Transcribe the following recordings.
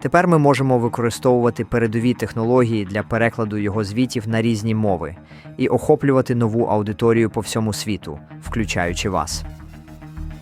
Тепер ми можемо використовувати передові технології для перекладу його звітів на різні мови і охоплювати нову аудиторію по всьому світу, включаючи вас.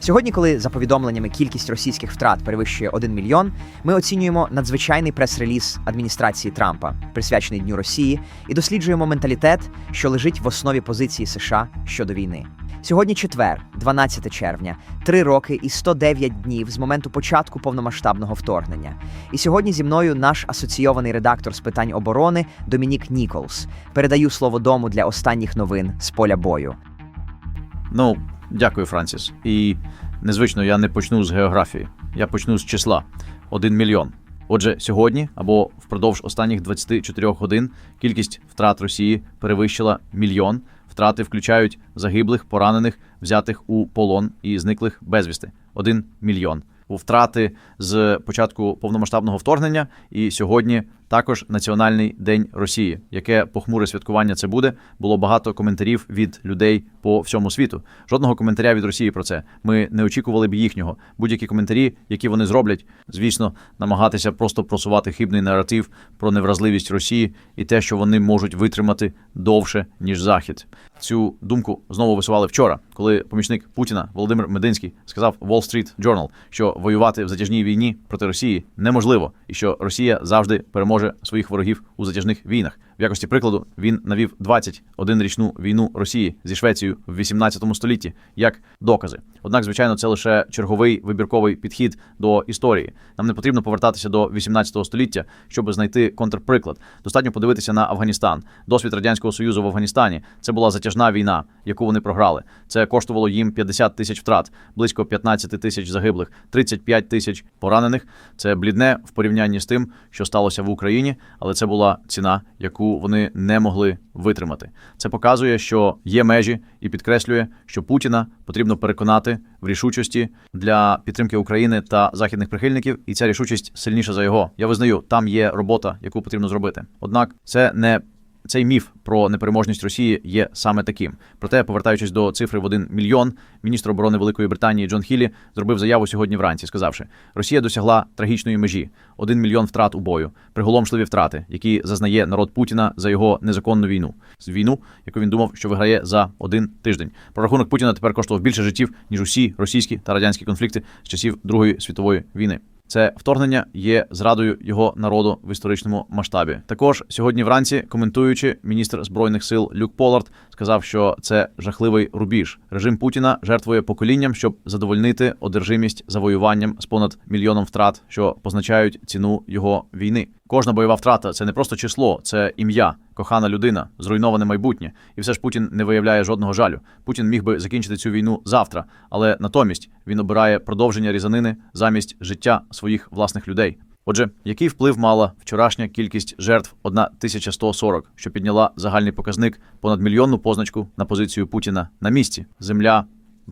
Сьогодні, коли за повідомленнями кількість російських втрат перевищує 1 мільйон, ми оцінюємо надзвичайний прес-реліз адміністрації Трампа, присвячений Дню Росії, і досліджуємо менталітет, що лежить в основі позиції США щодо війни. Сьогодні четвер, 12 червня, три роки і 109 днів з моменту початку повномасштабного вторгнення. І сьогодні зі мною наш асоційований редактор з питань оборони Домінік Ніколс. Передаю слово дому для останніх новин з поля бою. Ну, дякую, Франсіс. І незвично я не почну з географії. Я почну з числа 1 мільйон. Отже, сьогодні або впродовж останніх 24 годин кількість втрат Росії перевищила мільйон. Втрати включають загиблих, поранених, взятих у полон і зниклих безвісти. 1 мільйон. У втрати з початку повномасштабного вторгнення, і сьогодні також Національний день Росії. Яке похмуре святкування це буде? Було багато коментарів від людей по всьому світу. Жодного коментаря від Росії про це. Ми не очікували б їхнього. Будь-які коментарі, які вони зроблять, звісно, намагатися просто просувати хибний наратив про невразливість Росії і те, що вони можуть витримати довше ніж Захід. Цю думку знову висували вчора, коли помічник Путіна Володимир Мединський сказав Wall Street Journal, що воювати в затяжній війні проти Росії неможливо, і що Росія завжди переможе своїх ворогів у затяжних війнах. В якості прикладу він навів 21-річну війну Росії зі Швецією в 18 столітті як докази. Однак, звичайно, це лише черговий вибірковий підхід до історії. Нам не потрібно повертатися до 18 століття, щоб знайти контрприклад. Достатньо подивитися на Афганістан. Досвід радянського союзу в Афганістані це була затяжна війна, яку вони програли. Це коштувало їм 50 тисяч втрат, близько 15 тисяч загиблих, 35 тисяч поранених. Це блідне в порівнянні з тим, що сталося в Україні, але це була ціна, яку вони не могли витримати. Це показує, що є межі, і підкреслює, що Путіна потрібно переконати в рішучості для підтримки України та західних прихильників, і ця рішучість сильніша за його. Я визнаю, там є робота, яку потрібно зробити. Однак це не цей міф про непереможність Росії є саме таким. Проте, повертаючись до цифри в 1 мільйон, міністр оборони Великої Британії Джон Хілі зробив заяву сьогодні вранці, сказавши, Росія досягла трагічної межі: 1 мільйон втрат у бою, приголомшливі втрати, які зазнає народ Путіна за його незаконну війну, війну, яку він думав, що виграє за один тиждень. Прорахунок Путіна тепер коштував більше життів ніж усі російські та радянські конфлікти з часів Другої світової війни. Це вторгнення є зрадою його народу в історичному масштабі. Також сьогодні вранці, коментуючи, міністр збройних сил Люк Полард сказав, що це жахливий рубіж. Режим Путіна жертвує поколінням, щоб задовольнити одержимість завоюванням з понад мільйоном втрат, що позначають ціну його війни. Кожна бойова втрата це не просто число, це ім'я, кохана людина, зруйноване майбутнє. І все ж Путін не виявляє жодного жалю. Путін міг би закінчити цю війну завтра, але натомість він обирає продовження різанини замість життя своїх власних людей. Отже, який вплив мала вчорашня кількість жертв 1140, що підняла загальний показник понад мільйонну позначку на позицію Путіна на місці? Земля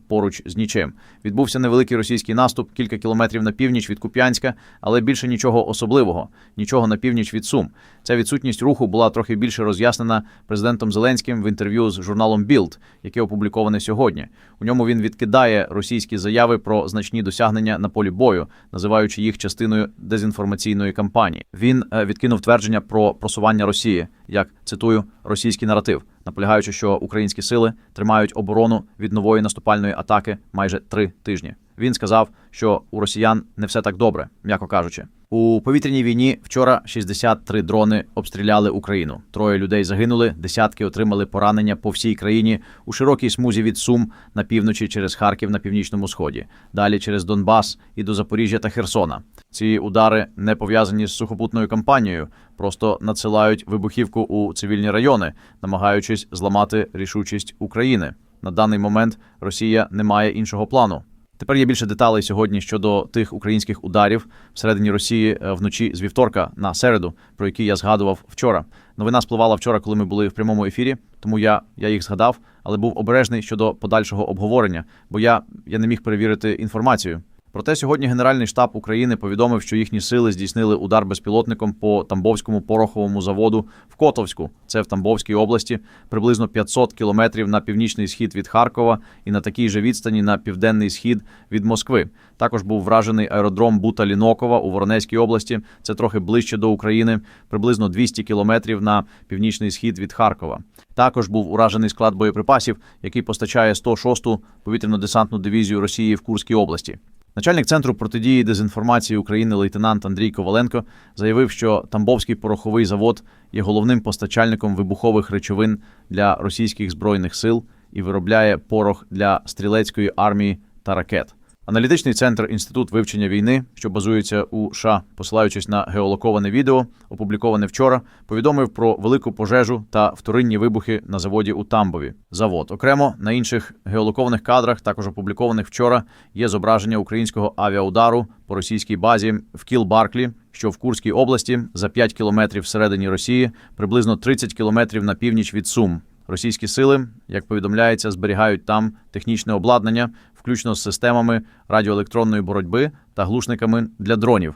поруч з нічим. Відбувся невеликий російський наступ кілька кілометрів на північ від Куп'янська, але більше нічого особливого, нічого на північ від Сум. Ця відсутність руху була трохи більше роз'яснена президентом Зеленським в інтерв'ю з журналом Білд, яке опубліковане сьогодні. У ньому він відкидає російські заяви про значні досягнення на полі бою, називаючи їх частиною дезінформаційної кампанії. Він е, відкинув твердження про просування Росії як цитую російський наратив, наполягаючи, що українські сили тримають оборону від нової наступальної атаки майже три тижні. Він сказав, що у росіян не все так добре, м'яко кажучи. У повітряній війні вчора 63 дрони обстріляли Україну. Троє людей загинули, десятки отримали поранення по всій країні у широкій смузі від Сум на півночі через Харків на північному сході, далі через Донбас і до Запоріжжя та Херсона. Ці удари не пов'язані з сухопутною кампанією, просто надсилають вибухівку у цивільні райони, намагаючись зламати рішучість України. На даний момент Росія не має іншого плану. Тепер є більше деталей сьогодні щодо тих українських ударів всередині Росії е, вночі з вівторка на середу, про які я згадував вчора. Новина спливала вчора, коли ми були в прямому ефірі, тому я, я їх згадав, але був обережний щодо подальшого обговорення, бо я, я не міг перевірити інформацію. Проте сьогодні Генеральний штаб України повідомив, що їхні сили здійснили удар безпілотником по Тамбовському пороховому заводу в Котовську, це в Тамбовській області, приблизно 500 кілометрів на північний схід від Харкова і на такій же відстані на південний схід від Москви. Також був вражений аеродром Бута Лінокова у Воронезькій області. Це трохи ближче до України, приблизно 200 кілометрів на північний схід від Харкова. Також був уражений склад боєприпасів, який постачає 106-ту повітряно-десантну дивізію Росії в Курській області. Начальник центру протидії дезінформації України лейтенант Андрій Коваленко заявив, що Тамбовський пороховий завод є головним постачальником вибухових речовин для російських збройних сил і виробляє порох для стрілецької армії та ракет. Аналітичний центр Інститут вивчення війни, що базується у США, посилаючись на геолоковане відео, опубліковане вчора, повідомив про велику пожежу та вторинні вибухи на заводі у Тамбові. Завод окремо на інших геолокованих кадрах, також опублікованих вчора, є зображення українського авіаудару по російській базі в Кіл-Барклі, що в Курській області за 5 кілометрів всередині Росії, приблизно 30 кілометрів на північ від Сум. Російські сили, як повідомляється, зберігають там технічне обладнання, включно з системами радіоелектронної боротьби та глушниками для дронів.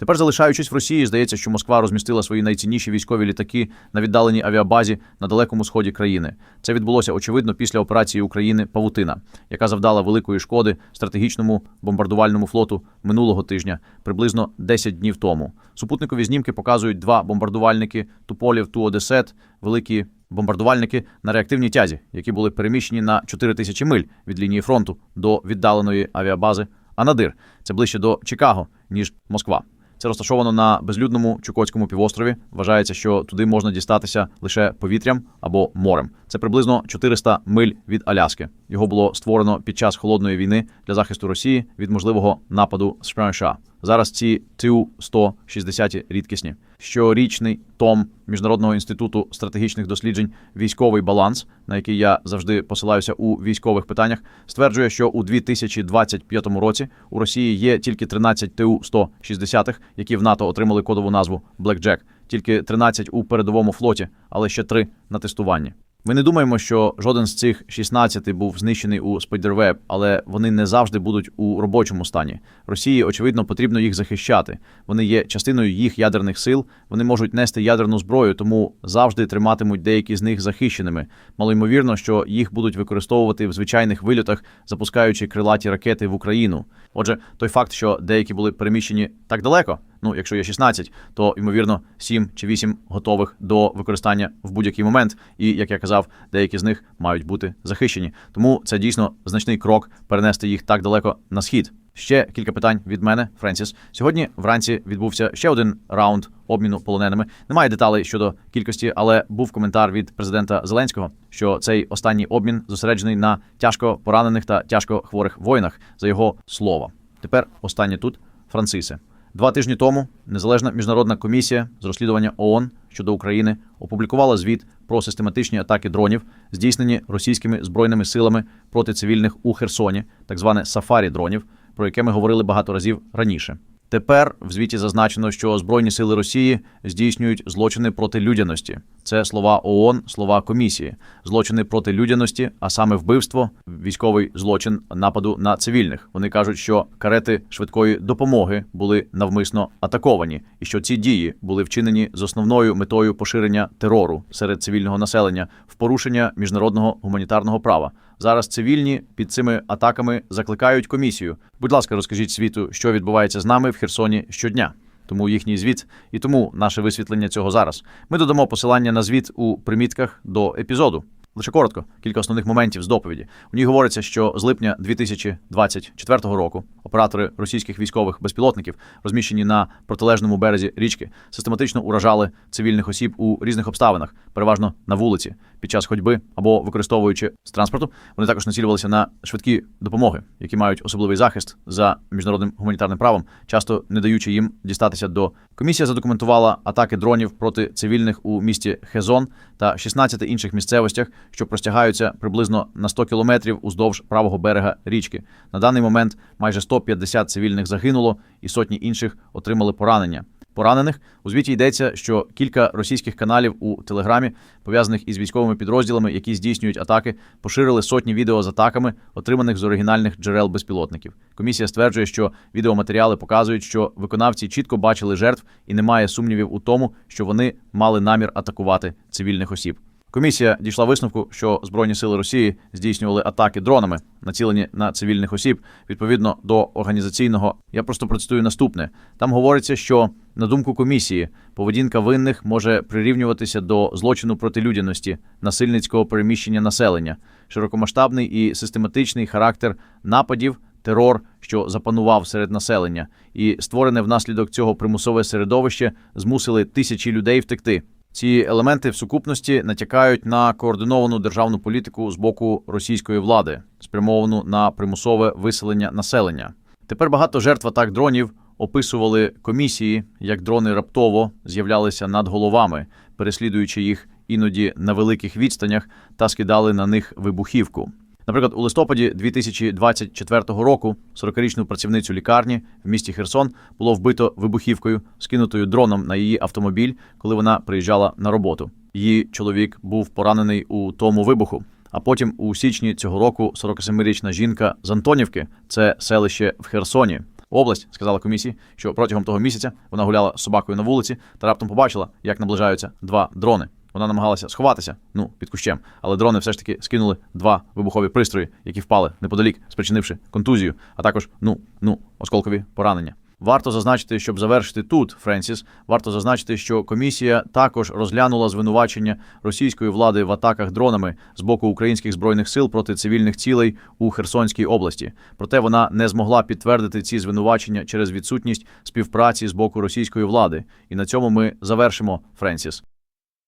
Тепер, залишаючись в Росії, здається, що Москва розмістила свої найцінніші військові літаки на віддаленій авіабазі на далекому сході країни. Це відбулося очевидно після операції України Павутина, яка завдала великої шкоди стратегічному бомбардувальному флоту минулого тижня, приблизно 10 днів тому. Супутникові знімки показують два бомбардувальники Туполів Ту-Одесет, великі бомбардувальники на реактивній тязі, які були переміщені на 4 тисячі миль від лінії фронту до віддаленої авіабази Анадир. Це ближче до Чикаго, ніж Москва. Це розташовано на безлюдному Чукотському півострові. Вважається, що туди можна дістатися лише повітрям або морем. Це приблизно 400 миль від Аляски. Його було створено під час холодної війни для захисту Росії від можливого нападу США. Зараз ці ТУ-160 рідкісні. Щорічний том Міжнародного інституту стратегічних досліджень військовий баланс, на який я завжди посилаюся у військових питаннях, стверджує, що у 2025 році у Росії є тільки 13 ТУ-160, які в НАТО отримали кодову назву «Блекджек», тільки 13 у передовому флоті, але ще 3 на тестуванні. Ми не думаємо, що жоден з цих 16 був знищений у Spiderweb, але вони не завжди будуть у робочому стані. Росії, очевидно, потрібно їх захищати. Вони є частиною їх ядерних сил. Вони можуть нести ядерну зброю, тому завжди триматимуть деякі з них захищеними. Малоймовірно, що їх будуть використовувати в звичайних вильотах, запускаючи крилаті ракети в Україну. Отже, той факт, що деякі були переміщені так далеко. Ну, якщо є 16, то ймовірно 7 чи 8 готових до використання в будь-який момент. І як я казав, деякі з них мають бути захищені. Тому це дійсно значний крок перенести їх так далеко на схід. Ще кілька питань від мене, Френсіс. Сьогодні вранці відбувся ще один раунд обміну полоненими. Немає деталей щодо кількості, але був коментар від президента Зеленського, що цей останній обмін зосереджений на тяжко поранених та тяжко хворих воїнах за його слово. Тепер останнє тут Францисе. Два тижні тому незалежна міжнародна комісія з розслідування ООН щодо України опублікувала звіт про систематичні атаки дронів, здійснені російськими збройними силами проти цивільних у Херсоні, так зване сафарі дронів, про яке ми говорили багато разів раніше. Тепер в звіті зазначено, що Збройні сили Росії здійснюють злочини проти людяності. Це слова ООН, слова комісії, злочини проти людяності, а саме вбивство, військовий злочин нападу на цивільних. Вони кажуть, що карети швидкої допомоги були навмисно атаковані, і що ці дії були вчинені з основною метою поширення терору серед цивільного населення в порушення міжнародного гуманітарного права. Зараз цивільні під цими атаками закликають комісію. Будь ласка, розкажіть світу, що відбувається з нами в Херсоні щодня. Тому їхній звіт і тому наше висвітлення цього зараз. Ми додамо посилання на звіт у примітках до епізоду. Лише коротко, кілька основних моментів з доповіді. У ній говориться, що з липня 2024 року оператори російських військових безпілотників, розміщені на протилежному березі річки, систематично уражали цивільних осіб у різних обставинах, переважно на вулиці, під час ходьби або використовуючи з транспорту. Вони також націлювалися на швидкі допомоги, які мають особливий захист за міжнародним гуманітарним правом, часто не даючи їм дістатися до Комісія задокументувала атаки дронів проти цивільних у місті Хезон та 16 інших місцевостях, що простягаються приблизно на 100 кілометрів уздовж правого берега річки. На даний момент майже 150 цивільних загинуло, і сотні інших отримали поранення. Поранених у звіті йдеться, що кілька російських каналів у телеграмі, пов'язаних із військовими підрозділами, які здійснюють атаки, поширили сотні відео з атаками, отриманих з оригінальних джерел безпілотників. Комісія стверджує, що відеоматеріали показують, що виконавці чітко бачили жертв і немає сумнівів у тому, що вони мали намір атакувати цивільних осіб. Комісія дійшла висновку, що Збройні сили Росії здійснювали атаки дронами, націлені на цивільних осіб. Відповідно до організаційного, я просто процитую наступне. Там говориться, що на думку комісії, поведінка винних може прирівнюватися до злочину проти людяності, насильницького переміщення населення, широкомасштабний і систематичний характер нападів, терор, що запанував серед населення, і створене внаслідок цього примусове середовище змусили тисячі людей втекти. Ці елементи в сукупності натякають на координовану державну політику з боку російської влади, спрямовану на примусове виселення населення. Тепер багато жертв атак дронів описували комісії, як дрони раптово з'являлися над головами, переслідуючи їх іноді на великих відстанях та скидали на них вибухівку. Наприклад, у листопаді 2024 року 40-річну працівницю лікарні в місті Херсон було вбито вибухівкою, скинутою дроном на її автомобіль, коли вона приїжджала на роботу. Її чоловік був поранений у тому вибуху. А потім у січні цього року 47-річна жінка з Антонівки, це селище в Херсоні. Область сказала комісії, що протягом того місяця вона гуляла з собакою на вулиці та раптом побачила, як наближаються два дрони. Вона намагалася сховатися, ну під кущем, але дрони все ж таки скинули два вибухові пристрої, які впали неподалік, спричинивши контузію, а також ну ну осколкові поранення. Варто зазначити, щоб завершити тут, Френсіс, варто зазначити, що комісія також розглянула звинувачення російської влади в атаках дронами з боку українських збройних сил проти цивільних цілей у Херсонській області. Проте вона не змогла підтвердити ці звинувачення через відсутність співпраці з боку російської влади. І на цьому ми завершимо, Френсіс.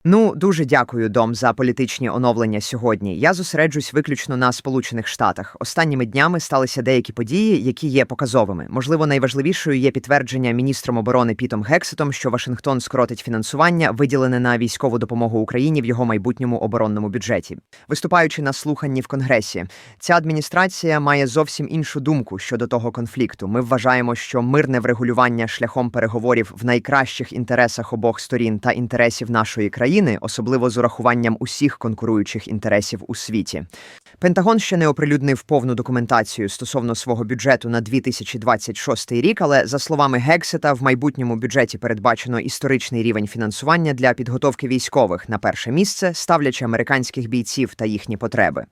Ну, дуже дякую, Дом, за політичні оновлення сьогодні. Я зосереджусь виключно на Сполучених Штатах. Останніми днями сталися деякі події, які є показовими. Можливо, найважливішою є підтвердження міністром оборони Пітом Гексетом, що Вашингтон скоротить фінансування, виділене на військову допомогу Україні в його майбутньому оборонному бюджеті. Виступаючи на слуханні в Конгресі, ця адміністрація має зовсім іншу думку щодо того конфлікту. Ми вважаємо, що мирне врегулювання шляхом переговорів в найкращих інтересах обох сторін та інтересів нашої країни, особливо з урахуванням усіх конкуруючих інтересів у світі. Пентагон ще не оприлюднив повну документацію стосовно свого бюджету на 2026 рік, але за словами Гексета, в майбутньому бюджеті передбачено історичний рівень фінансування для підготовки військових на перше місце, ставлячи американських бійців та їхні потреби.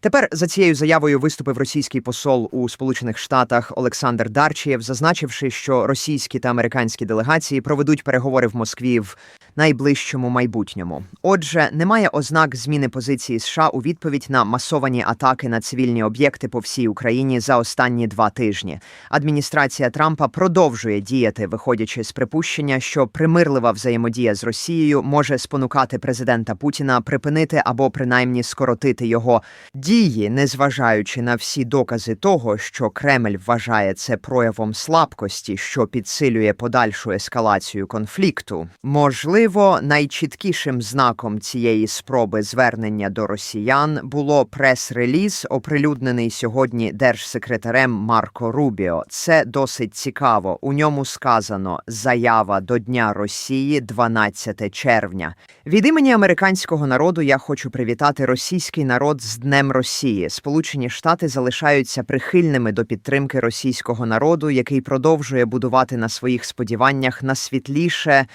Тепер за цією заявою виступив російський посол у Сполучених Штатах Олександр Дарчієв, зазначивши, що російські та американські делегації проведуть переговори в Москві в найближчому майбутньому. Отже, немає ознак зміни позиції США у відповідь на масовані атаки на цивільні об'єкти по всій Україні за останні два тижні. Адміністрація Трампа продовжує діяти, виходячи з припущення, що примирлива взаємодія з Росією може спонукати президента Путіна припинити або принаймні скоротити його дії, незважаючи на всі докази того, що Кремль вважає це проявом слабкості, що підсилює подальшу ескалацію конфлікту. Можливо, найчіткішим знаком цієї спроби звернення до росіян було прес-реліз, оприлюднений сьогодні держсекретарем Марко Рубіо. Це досить цікаво. У ньому сказано заява до Дня Росії 12 червня. Від імені американського народу я хочу привітати російський народ з Днем Росії. Сполучені Штати залишаються прихильними до підтримки російського народу, який продовжує будувати на своїх сподіваннях на світліше.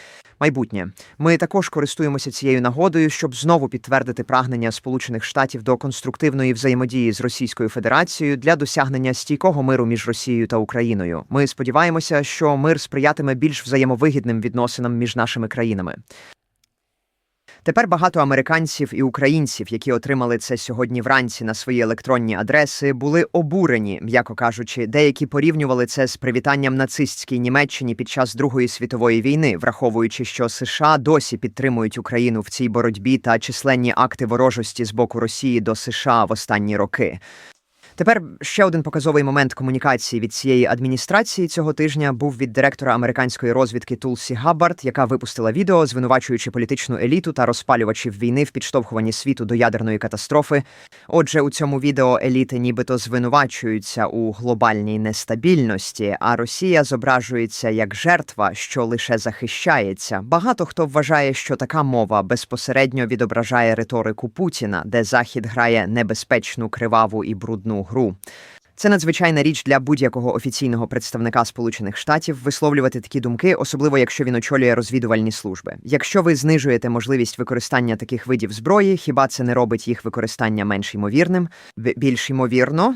Майбутнє ми також користуємося цією нагодою, щоб знову підтвердити прагнення Сполучених Штатів до конструктивної взаємодії з Російською Федерацією для досягнення стійкого миру між Росією та Україною. Ми сподіваємося, що мир сприятиме більш взаємовигідним відносинам між нашими країнами. Тепер багато американців і українців, які отримали це сьогодні вранці на свої електронні адреси, були обурені, м'яко кажучи, деякі порівнювали це з привітанням нацистській Німеччині під час Другої світової війни, враховуючи, що США досі підтримують Україну в цій боротьбі та численні акти ворожості з боку Росії до США в останні роки. Тепер ще один показовий момент комунікації від цієї адміністрації цього тижня був від директора американської розвідки Тулсі Габбард, яка випустила відео, звинувачуючи політичну еліту та розпалювачів війни в підштовхуванні світу до ядерної катастрофи. Отже, у цьому відео еліти нібито звинувачуються у глобальній нестабільності, а Росія зображується як жертва, що лише захищається. Багато хто вважає, що така мова безпосередньо відображає риторику Путіна, де Захід грає небезпечну, криваву і брудну гру. Це надзвичайна річ для будь-якого офіційного представника Сполучених Штатів висловлювати такі думки, особливо якщо він очолює розвідувальні служби. Якщо ви знижуєте можливість використання таких видів зброї, хіба це не робить їх використання менш ймовірним? Більш ймовірно,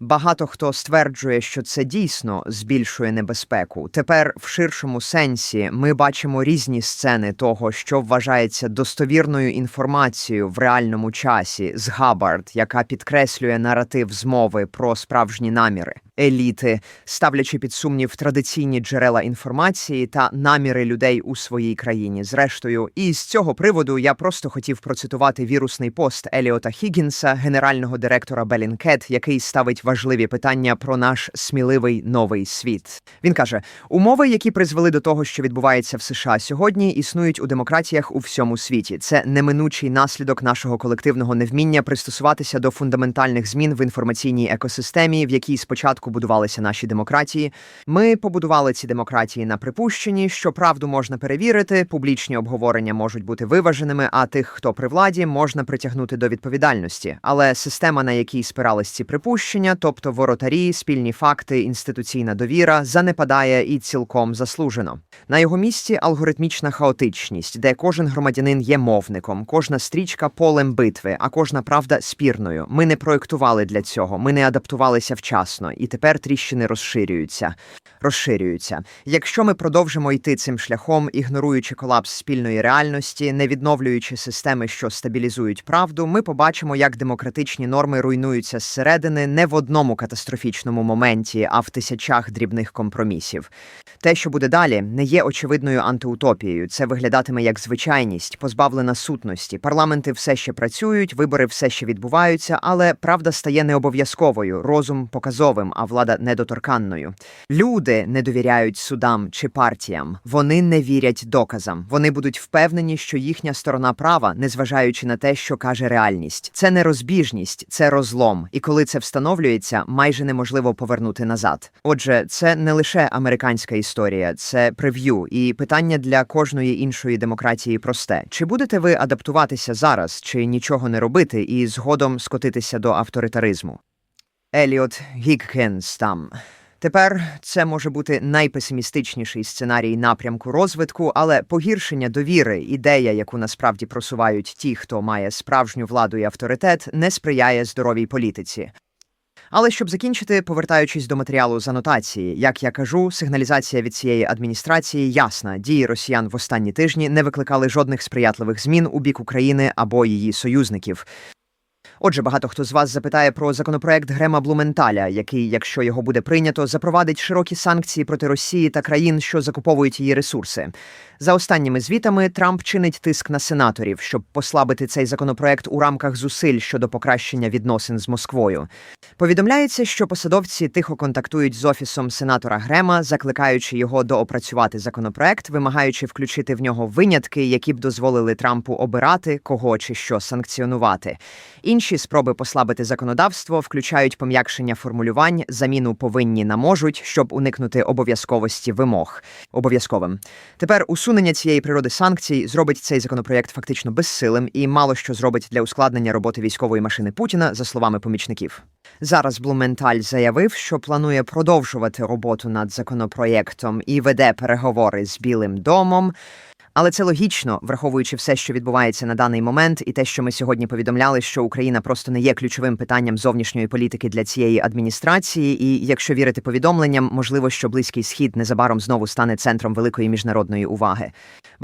багато хто стверджує, що це дійсно збільшує небезпеку. Тепер, в ширшому сенсі, ми бачимо різні сцени того, що вважається достовірною інформацією в реальному часі з Габард, яка підкреслює наратив змови про справжні наміри. Еліти, ставлячи під сумнів традиційні джерела інформації та наміри людей у своїй країні. Зрештою, і з цього приводу я просто хотів процитувати вірусний пост Еліота Хіггінса, генерального директора Белінкет, який ставить важливі питання про наш сміливий новий світ. Він каже: умови, які призвели до того, що відбувається в США сьогодні, існують у демократіях у всьому світі. Це неминучий наслідок нашого колективного невміння пристосуватися до фундаментальних змін в інформаційній екосистемі, в якій спочатку будувалися наші демократії. Ми побудували ці демократії на припущенні, що правду можна перевірити, публічні обговорення можуть бути виваженими, а тих, хто при владі, можна притягнути до відповідальності. Але система, на якій спирались ці припущення, тобто воротарі, спільні факти, інституційна довіра, занепадає і цілком заслужено. На його місці алгоритмічна хаотичність, де кожен громадянин є мовником, кожна стрічка полем битви, а кожна правда спірною. Ми не проєктували для цього, ми не адаптувалися вчасно, і тепер тріщини розширюються. Розширюються. Якщо ми продовжимо йти цим шляхом, ігноруючи колапс спільної реальності, не відновлюючи системи, що стабілізують правду, ми побачимо, як демократичні норми руйнуються зсередини не в одному катастрофічному моменті, а в тисячах дрібних компромісів. Те, що буде далі, не є очевидною антиутопією. Це виглядатиме як звичайність, позбавлена сутності. Парламенти все ще працюють, вибори все ще відбуваються, але правда стає необов'язковою, розум показовим, а влада недоторканною. Люди не довіряють судам чи партіям. Вони не вірять доказам. Вони будуть впевнені, що їхня сторона права, незважаючи на те, що каже реальність. Це не розбіжність, це розлом. І коли це встановлюється, майже неможливо повернути назад. Отже, це не лише американська історія, це прев'ю. І питання для кожної іншої демократії просте: чи будете ви адаптуватися зараз, чи нічого не робити, і згодом скотитися до авторитаризму? Еліот Гіккенс там. Тепер це може бути найпесимістичніший сценарій напрямку розвитку, але погіршення довіри, ідея, яку насправді просувають ті, хто має справжню владу і авторитет, не сприяє здоровій політиці. Але щоб закінчити, повертаючись до матеріалу з анотації, як я кажу, сигналізація від цієї адміністрації ясна. Дії росіян в останні тижні не викликали жодних сприятливих змін у бік України або її союзників. Отже, багато хто з вас запитає про законопроект Грема Блументаля, який, якщо його буде прийнято, запровадить широкі санкції проти Росії та країн, що закуповують її ресурси. За останніми звітами Трамп чинить тиск на сенаторів, щоб послабити цей законопроект у рамках зусиль щодо покращення відносин з Москвою. Повідомляється, що посадовці тихо контактують з офісом сенатора Грема, закликаючи його доопрацювати законопроект, вимагаючи включити в нього винятки, які б дозволили Трампу обирати, кого чи що санкціонувати. Інші спроби послабити законодавство включають пом'якшення формулювань, заміну повинні на можуть, щоб уникнути обов'язковості вимог. Обов'язковим. Тепер усунення цієї природи санкцій зробить цей законопроєкт фактично безсилим і мало що зробить для ускладнення роботи військової машини Путіна, за словами помічників. Зараз Блументаль заявив, що планує продовжувати роботу над законопроєктом і веде переговори з Білим домом. Але це логічно, враховуючи все, що відбувається на даний момент, і те, що ми сьогодні повідомляли, що Україна просто не є ключовим питанням зовнішньої політики для цієї адміністрації. І якщо вірити повідомленням, можливо, що близький схід незабаром знову стане центром великої міжнародної уваги.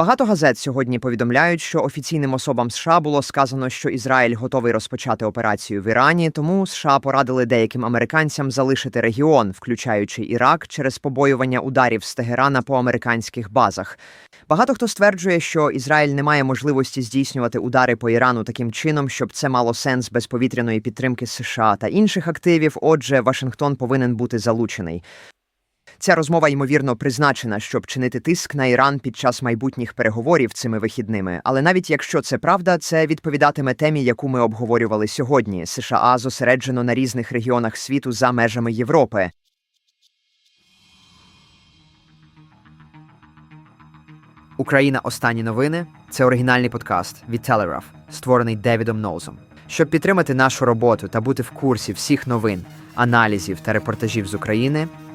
Багато газет сьогодні повідомляють, що офіційним особам США було сказано, що Ізраїль готовий розпочати операцію в Ірані, тому США порадили деяким американцям залишити регіон, включаючи Ірак, через побоювання ударів з Тегерана по американських базах. Багато хто стверджує, що Ізраїль не має можливості здійснювати удари по Ірану таким чином, щоб це мало сенс без повітряної підтримки США та інших активів. Отже, Вашингтон повинен бути залучений. Ця розмова ймовірно призначена, щоб чинити тиск на Іран під час майбутніх переговорів цими вихідними. Але навіть якщо це правда, це відповідатиме темі, яку ми обговорювали сьогодні. США зосереджено на різних регіонах світу за межами Європи. Україна. Останні новини це оригінальний подкаст від Telegraph, створений Девідом Ноузом. Щоб підтримати нашу роботу та бути в курсі всіх новин, аналізів та репортажів з України,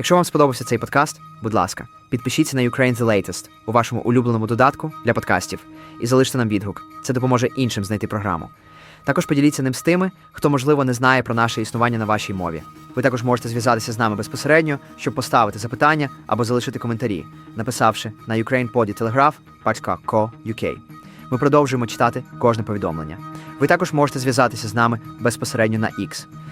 Якщо вам сподобався цей подкаст, будь ласка, підпишіться на Ukraine The Latest у вашому улюбленому додатку для подкастів і залиште нам відгук. Це допоможе іншим знайти програму. Також поділіться ним з тими, хто, можливо, не знає про наше існування на вашій мові. Ви також можете зв'язатися з нами безпосередньо, щоб поставити запитання або залишити коментарі, написавши на ukrainpoditelegraph.co.uk. Ми продовжуємо читати кожне повідомлення. Ви також можете зв'язатися з нами безпосередньо на X.